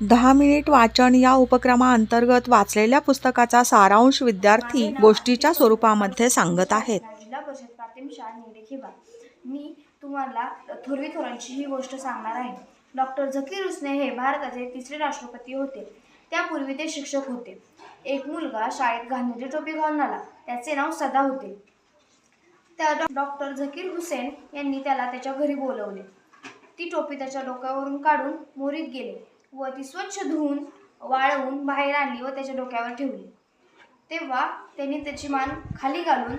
दहा मिनिट वाचन या उपक्रमाअंतर्गत वाचलेल्या पुस्तकाचा सारांश विद्यार्थी गोष्टीच्या स्वरूपामध्ये सांगत आहेत. मी तुम्हाला थोरवी थोरांची ही गोष्ट सांगणार आहे. डॉक्टर झकीर हुसने हे भारताचे तिसरे राष्ट्रपती होते. त्यापूर्वी ते शिक्षक होते. एक मुलगा शाळेत घालण्याची टोपी घालून आला. त्याचे नाव सदा होते. त्या डॉक्टर झकीर हुसेन यांनी त्याला त्याच्या घरी बोलवले. ती टोपी त्याच्या डोक्यावरून काढून मोरीत गेले. व ती स्वच्छ धुवून वाळवून बाहेर आणली व त्याच्या डोक्यावर ठेवली. तेव्हा त्यांनी त्याची मान खाली घालून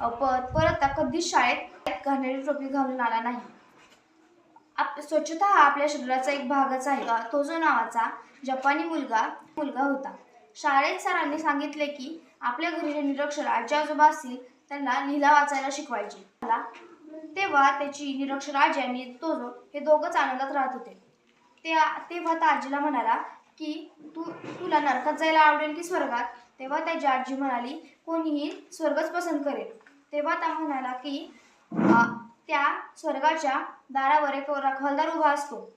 परत प परत कधीच शाळेत घालणारी टोपी घालून आला नाही. आप स्वच्छता हा आपल्या शरीराचा एक भागच आहे. तोजो नावाचा जपानी मुलगा मुलगा होता. शाळेत सरांनी सांगितले की आपल्या घरी जे निरक्षर आजी आजोबा असतील त्यांना लिहिला वाचायला शिकवायचे. मला तेव्हा त्याची निरक्षर आजी आणि तोजो हे दोघंच आनंदात राहत होते. ते तेव्हा त्या आजीला म्हणाला की तू तुला नरकात जायला आवडेल की स्वर्गात? तेव्हा त्याची आजी म्हणाली कोणीही स्वर्गच पसंत करेल. तेव्हा त्या म्हणाला की आ, त्या स्वर्गाच्या दारावर एक रखवालदार उभा असतो.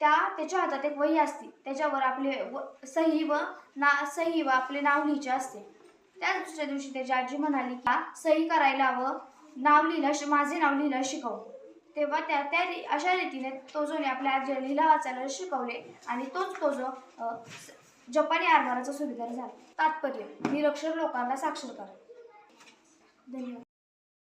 त्या त्याच्या हातात एक वही असते. त्याच्यावर आपले व सही व ना सही व आपले नाव लिहायचे असते. त्या दुसऱ्या दिवशी त्याची आजी म्हणाली की सही करायला व नाव लिहिलं माझे नाव लिहिलं शिकव. तेव्हा त्या त्या री- अशा रीतीने तो आपल्या आजीला लिहिला वाचायला शिकवले आणि तोच तो जो जपानी आरमाराचा सुभेदार झाला. तात्पर्य निरक्षर लोकांना साक्षर करा. धन्यवाद.